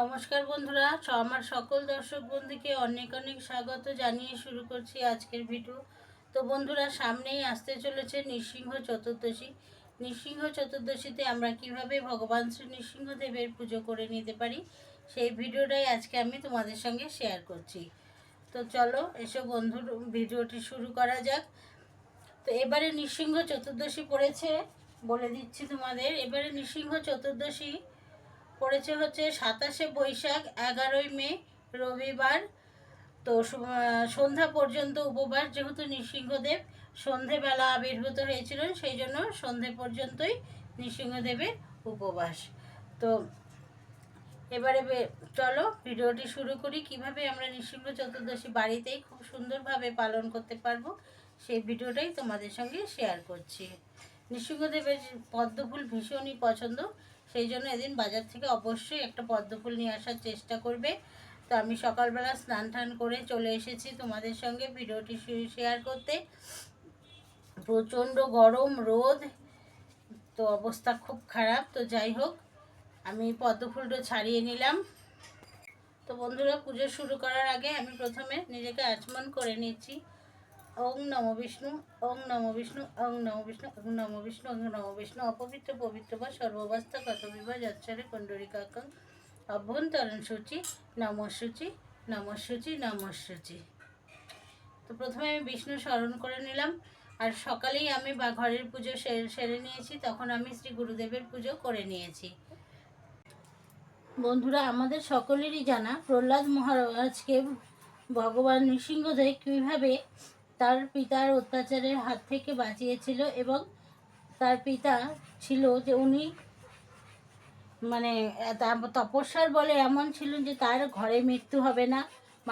নমস্কার বন্ধুরা আমার সকল দর্শক বন্ধুকে অনেক অনেক স্বাগত জানিয়ে শুরু করছি আজকের ভিডিও। তো বন্ধুরা, সামনেই আসতে চলেছে নৃসিংহ চতুর্দশী। নৃসিংহ চতুর্দশীতে আমরা কীভাবে ভগবান শ্রী নৃসিংহদেবের পুজো করে নিতে পারি, সেই ভিডিওটাই আজকে আমি তোমাদের সঙ্গে শেয়ার করছি। তো চলো, এসো বন্ধুর ভিডিওটি শুরু করা যাক। তো এবারে নৃসিংহ চতুর্দশী পড়েছে, বলে দিচ্ছি তোমাদের। এবারে নৃসিংহ চতুর্দশী পড়েছে হচ্ছে সাতাশে বৈশাখ, এগারোই মে, রবিবার। তো সন্ধ্যা পর্যন্ত উপবাস যেহেতু নৃসিংহদেব সন্ধেবেলা আবির্ভূত হয়েছিলেন, সেই জন্য সন্ধে পর্যন্তই নৃসিংহদেবের উপবাস। তো এবারে চলো ভিডিওটি শুরু করি, কীভাবে আমরা নৃসিংহ চতুর্দশী বাড়িতেই খুব সুন্দরভাবে পালন করতে পারব সেই ভিডিওটাই তোমাদের সঙ্গে শেয়ার করছি। নৃসিংহদেবের পদ্মফুল ভীষণই পছন্দ সেই জন্য এদিন বাজার থেকে অবশ্যই একটা পদ্মফুল নিয়ে আসার চেষ্টা করবে। তো আমি সকালবেলা স্নান টান করে চলে এসেছি তোমাদের সঙ্গে ভিডিওটি শেয়ার করতে। প্রচণ্ড গরম, রোদ, তো অবস্থা খুব খারাপ। তো যাই হোক, আমি পদ্মফুলটা ছাড়িয়ে নিলাম। তো বন্ধুরা, পুজো শুরু করার আগে আমি প্রথমে নিজেকে আচমন করে নিচ্ছি। ওং নম বিষ্ণু, ওং নম বিষ্ণু, ওং নম বিষ্ণু, ওং নম বিষ্ণু, ওং নম বিষ্ণু, অপবিত্র পবিত্র বা সর্বাবস্থা কত বিবাহ যাচ্ছরে কুণ্ডরিকাকং অভ্যন্তরণ সূচি, নমসূচি নমসূচি নমসূচি। তো প্রথমে আমি বিষ্ণু স্মরণ করে নিলাম। আর সকালেই আমি বা ঘরের পুজো সেরে নিয়েছি, তখন আমি শ্রী গুরুদেবের পুজো করে নিয়েছি। বন্ধুরা, আমাদের সকলেরই জানা, প্রহ্লাদ মহারাজকে ভগবান নৃসিংহদেব কীভাবে তার পিতার অত্যাচারের হাত থেকে বাঁচিয়েছিল এবং তার পিতা ছিল যে উনি মানে তপস্যার বলে এমন ছিল যে তার ঘরে মৃত্যু হবে না,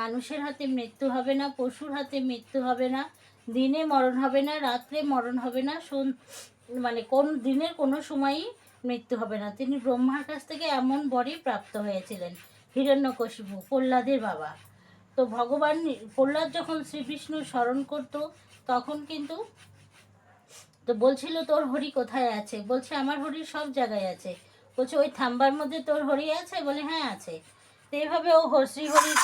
মানুষের হাতে মৃত্যু হবে না, পশুর হাতে মৃত্যু হবে না, দিনে মরণ হবে না, রাত্রে মরণ হবে না মানে কোন, দিনের কোনো সময়ই মৃত্যু হবে না। তিনি ব্রহ্মার কাছ থেকে এমন বরই প্রাপ্ত হয়েছিলেন, হিরণ্যকশিপু, প্রহ্লাদের বাবা। তো ভগবান প্রহ্লাদ যখন শ্রীকৃষ্ণ স্মরণ করত, তখন কিন্তু তো বলছিল, তোর হরি কোথায় আছে? বলছে, আমার হরি সব জায়গায় আছে। বলছে, ওই থাম্বার মধ্যে তোর হরি আছে? বলে হ্যাঁ আছে। তো এইভাবে ও হ- শ্রীহরি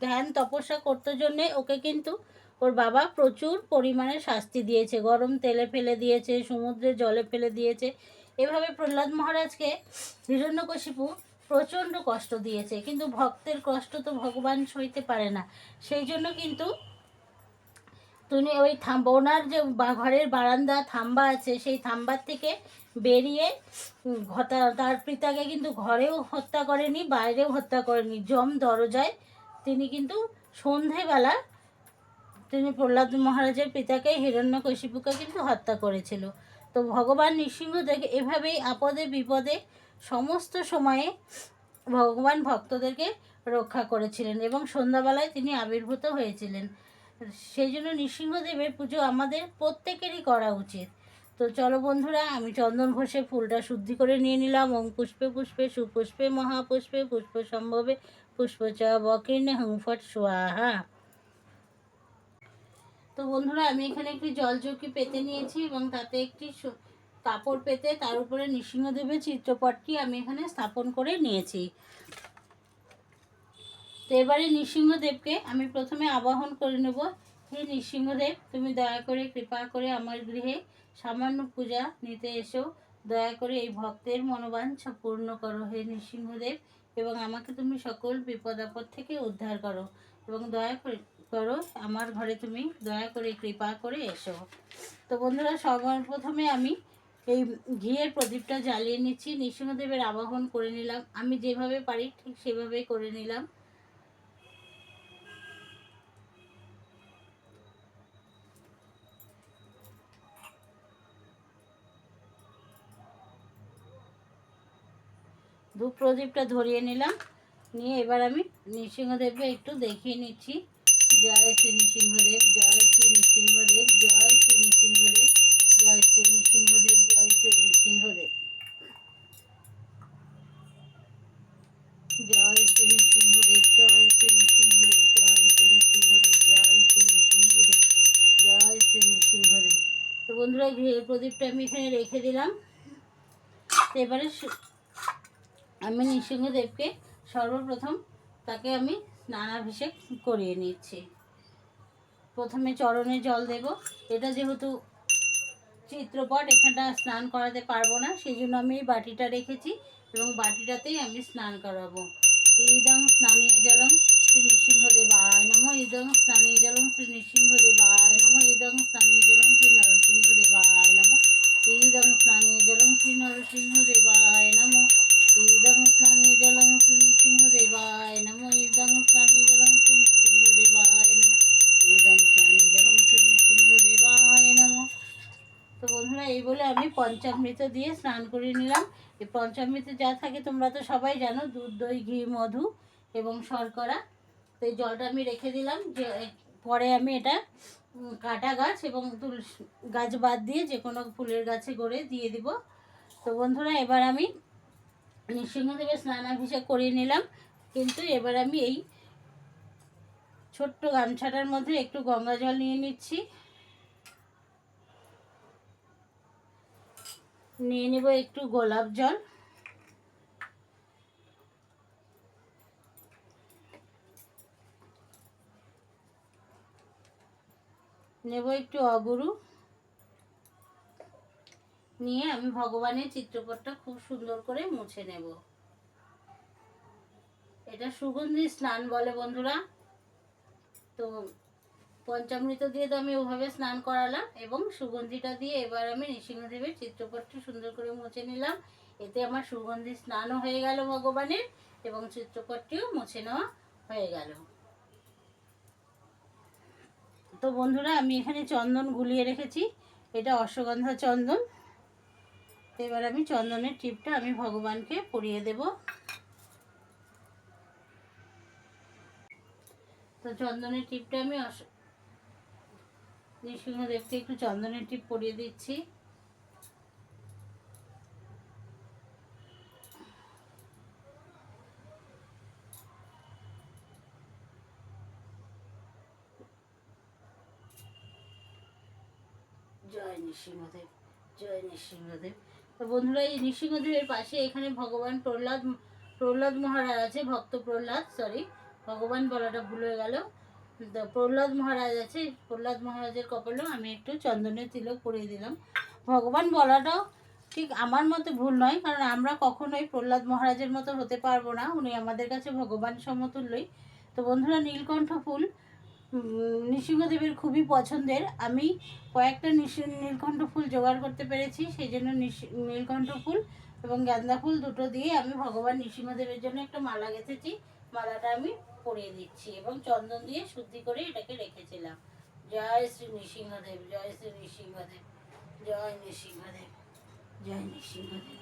ধ্যান, তপস্যা করতে জন্যে ওকে কিন্তু ওর বাবা প্রচুর পরিমাণে শাস্তি দিয়েছে। গরম তেলে ফেলে দিয়েছে, সমুদ্রে জলে ফেলে দিয়েছে। এভাবে প্রহ্লাদ মহারাজকে হিরণ্যকশিপু প্রচণ্ড কষ্ট দিয়েছে, কিন্তু ভক্তের কষ্ট তো ভগবান সইতে পারে না। সেই জন্য কিন্তু তুমি ওই থাম ওনার যে ঘরের বারান্দা, থাম্বা আছে, সেই থাম্বার থেকে বেরিয়ে তার পিতাকে কিন্তু ঘরেও হত্যা করেনি, বাইরেও হত্যা করেনি, জম দরজায় তিনি কিন্তু সন্ধেবেলা তিনি প্রহ্লাদ মহারাজের পিতাকে, হিরণ্যকশিপুকে কিন্তু হত্যা করেছিল। তো ভগবান নৃসিংহদেব এভাবেই আপদে বিপদে সমস্ত সময়ে ভগবান ভক্তদেরকে রক্ষা করেছিলেন এবং সন্ধ্যাবেলায় তিনি আবির্ভূত হয়েছিলেন। সেই জন্য নৃসিংহদেবের পুজো আমাদের প্রত্যেকেরই করা উচিত। তো চলো বন্ধুরা, আমি চন্দন ঘষে ফুলটা শুদ্ধি করে নিয়ে নিলাম। ওম পুষ্পে পুষ্পে, সুপুষ্পে মহাপুষ্পে, পুষ্প সম্ভবে, পুষ্প চ বকীর্ণে হুংফট সোয়াহা তো বন্ধুরা, আমি এখানে একটি জলচৌকি পেতে নিয়েছি এবং তাতে একটি কাপড় পেতে তার উপরে নৃসিংহদেবের চিত্রপটটি আমি এখানে স্থাপন করে নিয়েছি। তো এবারে নৃসিংহদেবকে আমি প্রথমে আবাহন করে নেব। হে নৃসিংহদেব, তুমি দয়া করে কৃপা করে আমার গৃহে সামান্য পূজা নিতে এসো। দয়া করে এই ভক্তের মনোবাঞ্ছা পূর্ণ করো হে নৃসিংহদেব এবং আমাকে তুমি সকল বিপদ আপদ থেকে উদ্ধার করো এবং দয়া করে করো আমার ঘরে তুমি দয়া করে কৃপা করে এসো। তো বন্ধুরা সবার প্রথমে আমি এই ঘিয়ের প্রদীপটা জ্বালিয়ে নিচ্ছি। নৃসিংহদেবের আবাহন করে নিলাম। আমি যেভাবে পারি ঠিক সেভাবেই করে নিলাম। ধূপ প্রদীপটা ধরিয়ে নিলাম। নিয়ে এবার আমি নৃসিংহদেবকে একটু দেখিয়ে নিচ্ছি। জয় শ্রী নৃসিংহদেব, জয় শ্রী নৃসিংহদেব, জয় শ্রী নৃসিংহদেব। জয় শ্রী নৃসিংহদেব জয় শ্রী নৃসিংহদেব জয় শ্রী নৃসিংহদেব জয় শ্রী নৃসিংহদেব জয় শ্রী নৃসিংহদেব জয় শ্রী নৃসিংহদেব জয় শ্রী নৃসিংহদেব তো বন্ধুরা প্রদীপটা আমি এখানে রেখে দিলাম। এবারে আমি নৃসিংহদেবকে সর্বপ্রথম তাকে আমি স্নানাভিষেক করিয়ে নিচ্ছি। প্রথমে চরণে জল দেব। এটা যেহেতু চিত্রপট এখানটা স্নান করাতে পারব না সেই জন্য আমি এই বাটিটা রেখেছি এবং বাটিটাতেই আমি স্নান করাবো। এই ইদং স্নানীয় জলম শ্রী নৃসিংহদেব আয় নম। পঞ্চামৃত দিয়ে স্নান করে নিলাম। এই পঞ্চামৃতে যা থাকে তোমরা তো সবাই জানো, দুধ, দই, ঘি, মধু এবং শর্করা। তো এই জলটা আমি রেখে দিলাম যে পরে আমি এটা কাটা গাছ এবং তুলসী গাছ বাদ দিয়ে যে কোনো ফুলের গাছে গড়ে দিয়ে দিব। তো বন্ধুরা, এবার আমি নৃসিংহদেবের স্নানাভিষেক করিয়ে নিলাম। কিন্তু এবার আমি এই ছোট্ট গামছাটার মধ্যে একটু গঙ্গা জল নিয়ে নিচ্ছি। নিয়ে নেব একটু গোলাপ জল। নেব একটু অগুরু। নিয়ে আমি ভগবানের চিত্রপটটা খুব সুন্দর করে মুছে নেব। এটা সুগন্ধি স্নান বলে বন্ধুরা। তো পঞ্চামৃত দিয়ে তো আমি ওভাবে স্নান করালাম এবং সুগন্ধিটা দিয়ে এবার আমি নৃসিংহদেবের চিত্রপটটি সুন্দর করে মুছে নিলাম। এতে আমার সুগন্ধি স্নানও হয়ে গেল ভগবানের এবং চিত্রপটটিও মুছে নেওয়া হয়ে গেল। তো বন্ধুরা, আমি এখানে চন্দন গুলিয়ে রেখেছি। এটা অশ্বগন্ধা চন্দন। এবার আমি চন্দনের টিপটা আমি ভগবানকে পরিয়ে দেব। তো চন্দনের টিপটা আমি অস নৃসিংহদেবকে একটু চন্দনের টিপ পরিয়ে দিচ্ছি। জয় নৃসিংহদেব জয় নৃসিংহদেব। তো বন্ধুরা, এই নৃসিংহদেবের পাশে এখানে ভগবান প্রহ্লাদ প্রহ্লাদ মহারাজ আছে, ভক্ত প্রহ্লাদ সরি ভগবান বলাটা ভুল হয়ে গেল। প্রহ্লাদ মহারাজ আছে, প্রহ্লাদ মহারাজের কপালেও আমি একটু চন্দনের তিলক পরিয়ে দিলাম। ভগবান বলাটাও ঠিক আমার মতে ভুল নয়, কারণ আমরা কখনোই প্রহ্লাদ মহারাজের মতো হতে পারব না, উনি আমাদের কাছে ভগবান সমতুল্যই। তো বন্ধুরা, নীলকণ্ঠ ফুল নৃসিংহদেবের খুবই পছন্দের। আমি কয়েকটা নীলকণ্ঠ ফুল জোগাড় করতে পেরেছি, সেই জন্য নীলকণ্ঠ ফুল এবং গাঁদা ফুল দুটো দিয়ে আমি ভগবান নৃসিংহদেবের জন্য একটা মালা গেঁথেছি। মালাটা আমি পরিয়ে দিচ্ছি এবং চন্দন দিয়ে শুদ্ধি করে এটাকে রেখেছিলাম। জয় শ্রী নৃসিংহদেব, জয় শ্রী নৃসিংহদেব, জয় নৃসিংহদেব জয় নৃসিংহদেব।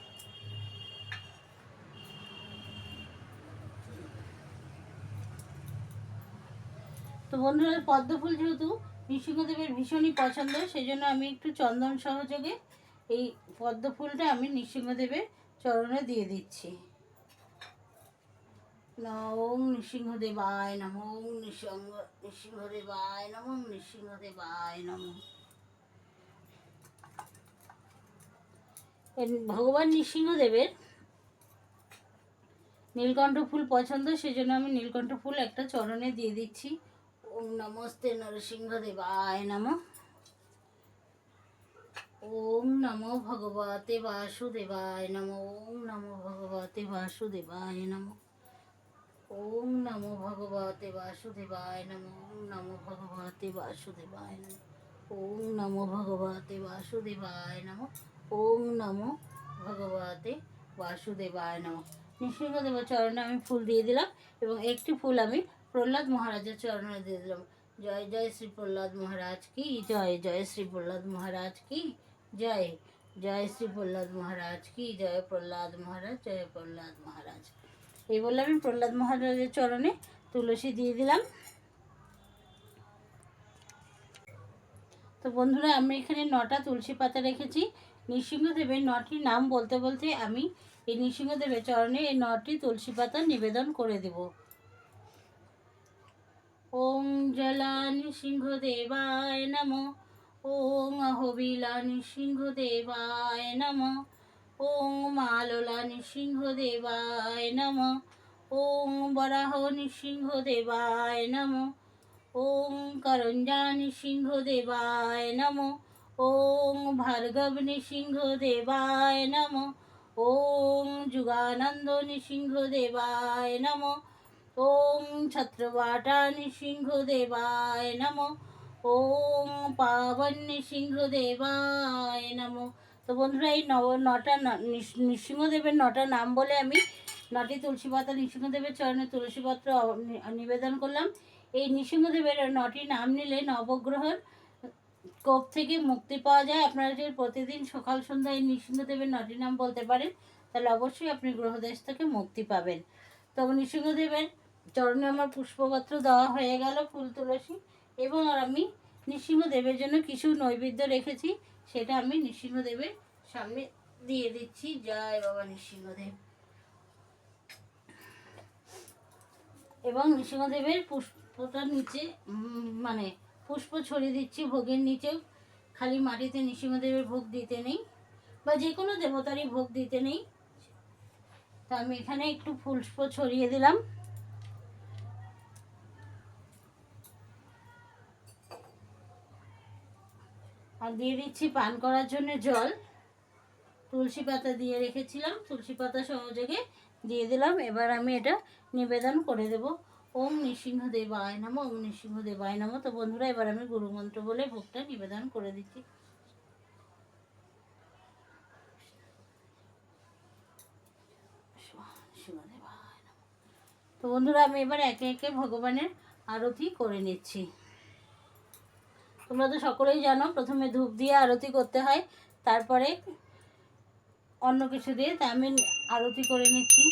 তো বন্ধুরা পদ্ম ফুল যেহেতু নৃসিংহদেবের ভীষণই পছন্দ সেই জন্য আমি একটু চন্দন সহযোগে এই পদ্ম ফুলটা আমি নৃসিংহদেবের চরণে দিয়ে দিচ্ছি। ওম নৃসিংহদেবায় নম ওম নৃসিংহ নৃসিংহদেবায় নম নৃসিংহদেবায় নম ভগবান নৃসিংহদেবের নীলকণ্ঠ ফুল পছন্দ সেজন্য আমি নীলকণ্ঠ ফুল একটা চরণে দিয়ে দিচ্ছি। ওম নমস্তে নরসিংহদেবায় নম। ওম নমো ভগবতে বাসুদেবায় নম। ওম নমো ভগবতে বাসুদেবায় নম। ওম নমো ভগবতে বাসুদেবায় নম নমো ভগবতে বাসুদেবায় নম, ওম নমো ভগবতে বাসুদেবায় নম, ওম নমো ভগবতে বাসুদেবায় নম। নৃসিংহদেব চরণে আমি ফুল দিয়ে দিলাম এবং একটি ফুল আমি প্রহ্লাদ মহারাজের চরণে দিয়ে দিলাম। জয় জয় শ্রী প্রহ্লাদ মহারাজ কি? জয় জয় শ্রী প্রহ্লাদ মহারাজ কি? জয় জয় শ্রী প্রহ্লাদ মহারাজ কি? জয় প্রহ্লাদ মহারাজ, জয় প্রহ্লাদ মহারাজ। এই বলে আমি প্রহ্লাদ মহারাজের চরণে তুলসী দিয়ে দিলাম। তো বন্ধুরা, আমি এখানে নটা তুলসী পাতা রেখেছি। নৃসিংহদেবের নটি নাম বলতে বলতে আমি এই নৃসিংহদেবের চরণে এই নটি তুলসী পাতা নিবেদন করে দেব। ওম জলা নৃসিংহদেবায় নম। ওম অহবিলা নৃসিংহদেবায় নম। ওম মাললা নৃসিংহদেবায় নম। ওং বরাহ নৃসিংহ দেবায় নমঃ। ওং করঞ্জা নৃসিংহ দেবায় নমঃ। ওং ভার্গব নৃসিংহ দেবায় নমঃ। ওং যুগানন্দ নৃসিংহ দেবায় নমঃ। ওং ছত্রবাটা নৃসিংহ দেবায় নমঃ। ওং পাবন নৃসিংহ দেবায় নমঃ। তো বন্ধুরা, এই নব, নটা নৃসিংহদেবের নটা নাম বলে আমি নটি তুলসী পাতা নৃসিংহদেবের চরণে তুলসী পত্র নিবেদন করলাম। এই নৃসিংহদেবের নটি নাম নিলে নবগ্রহর কোপ থেকে মুক্তি পাওয়া যায়। আপনারা যদি প্রতিদিন সকাল সন্ধ্যায় নৃসিংহদেবের নটি নাম বলতে পারেন, তাহলে অবশ্যই আপনি গ্রহদেশ থেকে মুক্তি পাবেন। তো নৃসিংহদেবের চরণে আমার পুষ্পপত্র দেওয়া হয়ে গেল, ফুল তুলসী, এবং আমি নৃসিংহদেবের জন্য কিছু নৈবেদ্য রেখেছি। সেটা আমি নৃসিংহদেবের সামনে দিয়ে দিচ্ছি। জয় বাবা নৃসিংহদেব এবং নৃসিংহদেবের পুষ্পটার নিচে মানে পুষ্প ছড়িয়ে দিচ্ছি ভোগের নিচেও খালি মাটিতে নৃসিংহদেবের ভোগ দিতে নেই বা যে কোনো দেবতারই ভোগ দিতে নেই। তা আমি এখানে একটু পুষ্প ছড়িয়ে দিলাম। আর দিয়ে দিচ্ছি পান করার জন্য জল। তুলসী পাতা দিয়ে রেখেছিলাম, তুলসী পাতা সহযোগে দিয়ে দিলাম। এবার আমি এটা নিবেদন করে দেব। ওম নৃসিংহ দেবায় নামো, ওম নৃসিংহ দেবায় নামো। তো বন্ধুরা, এবার আমি গুরুমন্ত্র বলে ভোগটা নিবেদন করে দিচ্ছি। তো বন্ধুরা, আমি এবার একে একে ভগবানের আরতি করে নিচ্ছি। তোমরা তো সকলেই জানো, প্রথমে ধূপ দিয়ে আরতি করতে হয়, তারপরে অন্য কিছু দিয়ে তা আমি আরতি করে নিচ্ছি।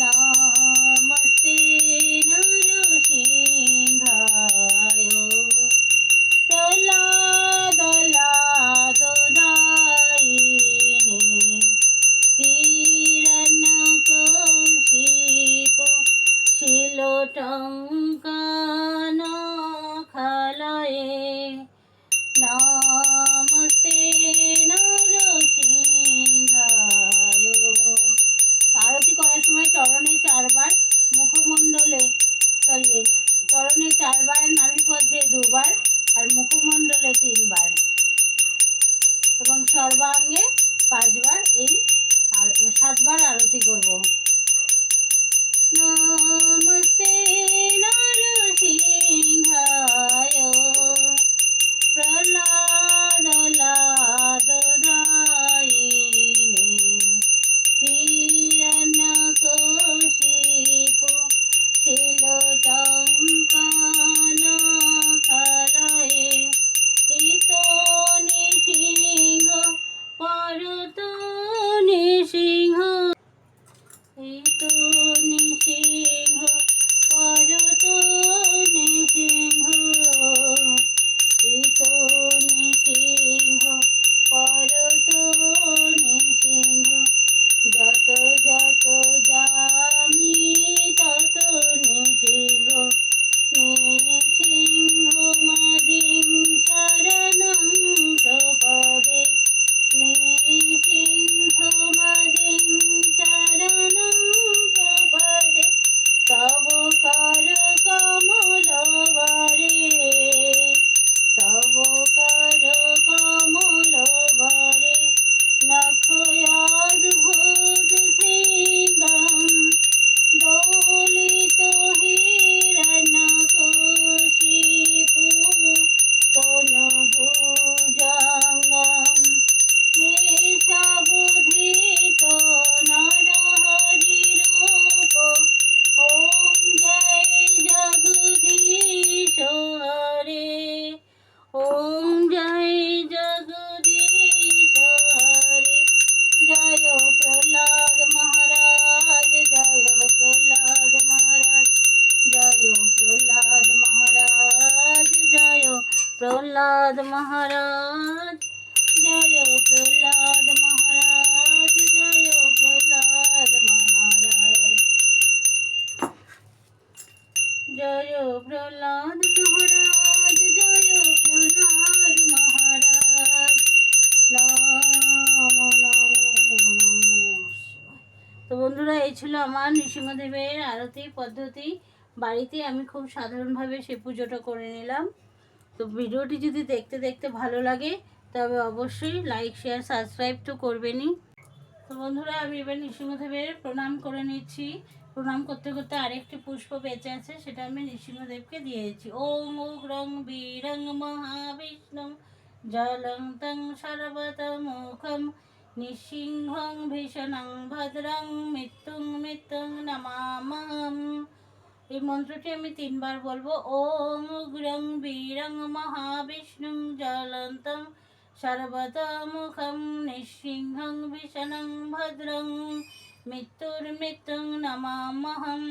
নমস্তে নরসিংহায়, প্রহ্লাদ এই ছিল আমার নৃসিংহদেবের আরতি পদ্ধতি। বাড়িতে আমি খুব সাধারণভাবে সে পুজোটা করে নিলাম। তো ভিডিওটি যদি দেখতে দেখতে ভালো লাগে, তবে অবশ্যই লাইক শেয়ার সাবস্ক্রাইব তো করবেনই। তো বন্ধুরা, আমি এবার নৃসিংহদেবের প্রণাম করে নিচ্ছি। প্রণাম করতে করতে আরেকটি পুষ্প বেঁচে আছে, সেটা আমি নৃসিংহদেবকে দিয়েছি ওম রং বীরং মহাবিষ্ণু জলং তং সর্বতমুখম নৃসিংহং ভীষণং ভদ্রং মৃত্যুং মৃত্যুং নমামহম এই মন্ত্রটি আমি তিনবার বলব। ওম উগ্রং বীরং মহাবিষ্ণুং জ্বলন্তং সর্বতমুখম নিঃসিংহং ভীষণং ভদ্রং মৃত্যুর্মৃত্যুং নমামহম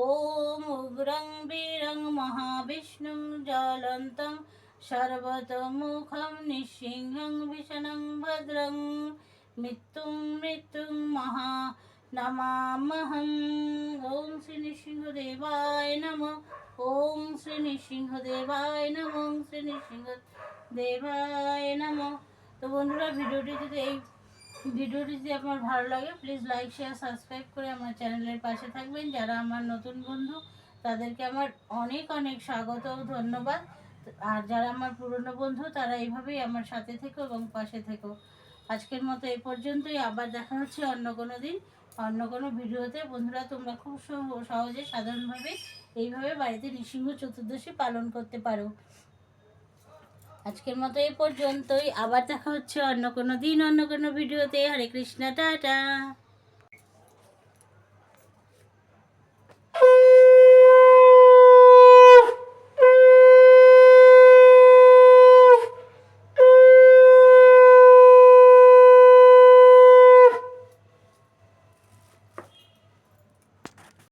ওম উগ্রং বীরং মহাবিষ্ণুং জ্বলন্তং সর্বতমুখম নিঃসিংহং ভীষণং ভদ্রং মৃত্যুং মৃত্যুং মহা নমামহম ওম শ্রী নৃসিংহদেবায় নম। ওম শ্রী নৃসিংহদেবায় নম। ওম শ্রী নৃসিংহ দেবায় নম। তো বন্ধুরা, ভিডিওটি যদি এই ভিডিওটি যদি আপনার ভালো লাগে প্লিজ লাইক শেয়ার সাবস্ক্রাইব করে আমার চ্যানেলের পাশে থাকবেন। যারা আমার নতুন বন্ধু, তাদেরকে আমার অনেক অনেক স্বাগত ও ধন্যবাদ। আর যারা আমার পুরনো বন্ধু, তারা এইভাবেই আমার সাথে থেকো এবং পাশে থেকো। আজকের মতো এই পর্যন্তই। আবার দেখা হচ্ছে অন্য কোনো দিন, অন্য কোনো ভিডিওতে। বন্ধুরা, তোমরা খুব সহ- সহজে, সাধারণভাবে এইভাবে বাড়িতে নৃসিংহ চতুর্দশী পালন করতে পারো। আজকের মতো এই পর্যন্তই। আবার দেখা হচ্ছে অন্য কোনো দিন, অন্য কোনো ভিডিওতে। হরে কৃষ্ণ, টাটা।